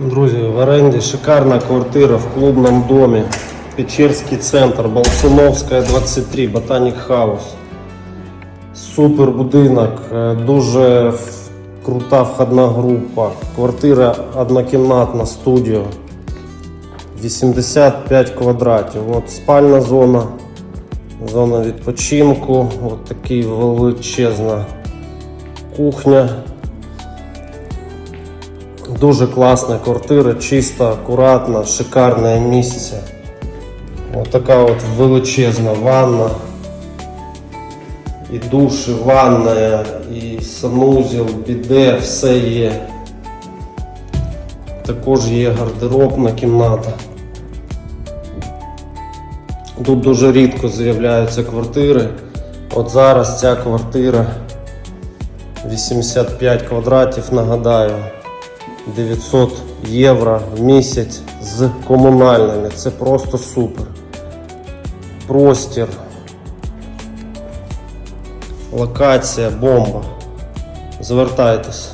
Друзі, в оренді шикарна квартира в клубному домі. Печерський центр, Балсуновська 23, Ботанік Хаус. Супер будинок, е, дуже крута входна група. Квартира однокімнатна, студіо. 85 квадратів. От спальна зона, зона відпочинку, от такий величезна кухня. Дуже класна квартира, чиста, акуратна, шикарне місце. Ось така от величезна ванна. І душ, і ванна, і санузел, біде, все є. Також є гардеробна кімната. Тут дуже рідко з'являються квартири. От зараз ця квартира 85 квадратів, нагадаю. 900 євро в місяць з комунальними. Це просто супер. Простір. Локація, бомба. Звертайтесь.